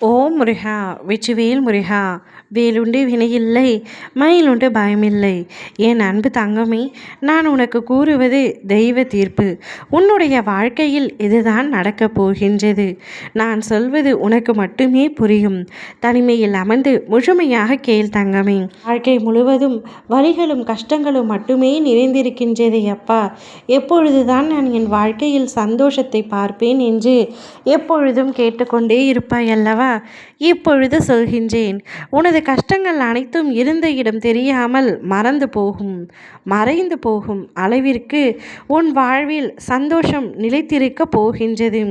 ஓம் முருகா வெற்றிவேல் முருகா வேலுண்டு வினையில்லை மயிலுண்டு பயமில்லை. என் அன்பு தங்கமே நான் உனக்கு கூறுவது தெய்வ தீர்ப்பு. உன்னுடைய வாழ்க்கையில் இதுதான் நடக்கப் போகின்றது? நான் சொல்வது உனக்கு மட்டுமே புரியும். தனிமையில் அமர்ந்து முழுமையாக கேள் தங்கமே. வாழ்க்கை முழுவதும் வழிகளும் கஷ்டங்களும் மட்டுமே நிறைந்திருக்கின்றது அப்பா. எப்பொழுதுதான் நான் என் வாழ்க்கையில் சந்தோஷத்தை பார்ப்பேன் என்று எப்பொழுதும் கேட்டுக்கொண்டே இருப்பாய் அல்லவா? இப்பொழுது சொல்கின்றேன். உனது கஷ்டங்கள் அனைத்தும் இருந்த இடம் தெரியாமல் மறந்து போகும். மறைந்து போகும் அளவிற்கு உன் வாழ்வில் சந்தோஷம் நிலைத்திருக்கப் போகின்றது.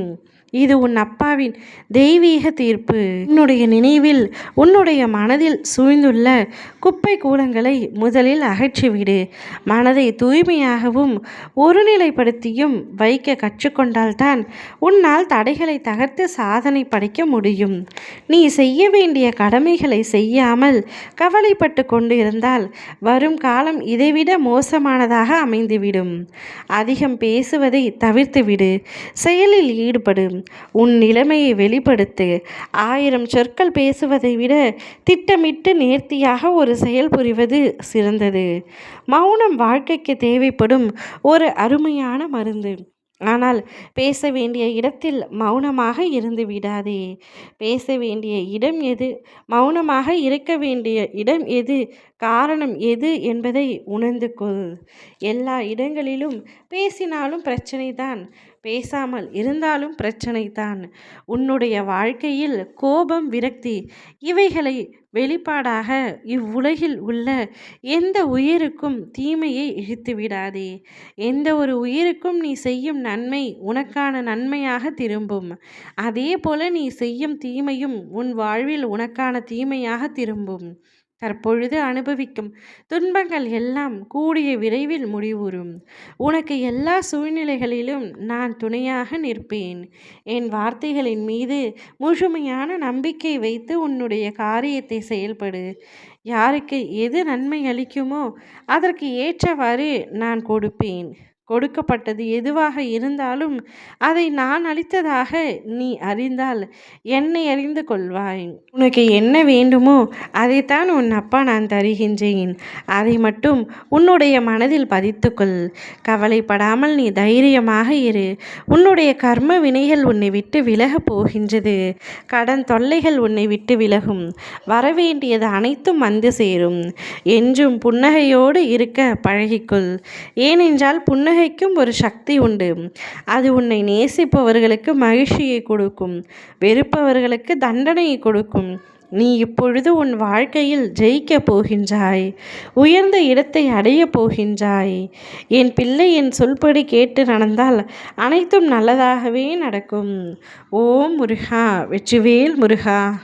இது உன் அப்பாவின் தெய்வீக தீர்ப்பு. உன்னுடைய நினைவில் உன்னுடைய மனதில் சூழ்ந்துள்ள குப்பை கூலங்களை முதலில் அகற்றிவிடு. மனதை தூய்மையாகவும் ஒருநிலைப்படுத்தியும் வைக்க கற்றுக்கொண்டால்தான் உன்னால் தடைகளை தகர்த்து சாதனை படைக்க முடியும். நீ செய்ய வேண்டிய கடமைகளை செய்யாமல் கவலைப்பட்டு கொண்டு இருந்தால் வரும் காலம் இதைவிட மோசமானதாக அமைந்துவிடும். அதிகம் பேசுவதை தவிர்த்துவிடு. செயலில் ஈடுபடும் உன் நிலைமையை வெளிப்படுத்து. ஆயிரம் சொற்கள் பேசுவதை விட திட்டமிட்டு நேர்த்தியாக ஒரு செயல் புரிவது சிறந்தது. மௌனம் வாழ்க்கைக்கு தேவைப்படும் ஒரு அருமையான மருந்து. ஆனால் பேச வேண்டிய இடத்தில் மௌனமாக இருந்து விடாதே. பேச வேண்டிய இடம் எது? மௌனமாக இருக்க வேண்டிய இடம் எது? காரணம் எது என்பதை உணர்ந்து கொள். எல்லா இடங்களிலும் பேசினாலும் பிரச்சனை தான் பேசாமல் இருந்தாலும் பிரச்சனை தான். உன்னுடைய வாழ்க்கையில் கோபம் விரக்தி இவைகளை வெளிப்பாடாக இவ்வுலகில் உள்ள எந்த உயிருக்கும் தீமையை இழுத்து விடாதே. எந்த ஒரு உயிருக்கும் நீ செய்யும் நன்மை உனக்கான நன்மையாக திரும்பும். அதே போல நீ செய்யும் தீமையும் உன் வாழ்வில் உனக்கான தீமையாக திரும்பும். தற்பொழுது அனுபவிக்கும் துன்பங்கள் எல்லாம் கூடிய விரைவில் முடிவுறும். உனக்கு எல்லா சூழ்நிலைகளிலும் நான் துணையாக நிற்பேன். என் வார்த்தைகளின் மீது முழுமையான நம்பிக்கை வைத்து உன்னுடைய காரியத்தை செயல்படு. யாருக்கு எது நன்மை அளிக்குமோ அதற்கு ஏற்றவாறு நான் கொடுப்பேன். கொடுக்கப்பட்டது எதுவாக இருந்தாலும் அதை நான் அளித்ததாக நீ அறிந்தால் என்னை அறிந்து கொள்வாய். உனக்கு என்ன வேண்டுமோ அதைத்தான் உன் அப்பா நான் தருகின்றேன். அதை மட்டும் உன்னுடைய மனதில் பதித்துக்கொள். கவலைப்படாமல் நீ தைரியமாக இரு. உன்னுடைய கர்ம வினைகள் உன்னை விட்டு விலகப் போகின்றது. கடன் தொல்லைகள் உன்னை விட்டு விலகும். வரவேண்டியது அனைத்தும் வந்து சேரும். என்றும் புன்னகையோடு இருக்க பழகிக்கொள். ஏனென்றால் புன்னகை புன்னகைக்கும் ஒரு சக்தி உண்டு. அது உன்னை நேசிப்பவர்களுக்கு மகிழ்ச்சியை கொடுக்கும். வெறுப்பவர்களுக்கு தண்டனையை கொடுக்கும். நீ இப்பொழுது உன் வாழ்க்கையில் ஜெயிக்கப் போகின்றாய். உயர்ந்த இடத்தை அடையப் போகின்றாய். என் பிள்ளை என் சொல்படி கேட்டு நடந்தால் அனைத்தும் நல்லதாகவே நடக்கும். ஓம் முருகா வெற்றிவேல் முருகா.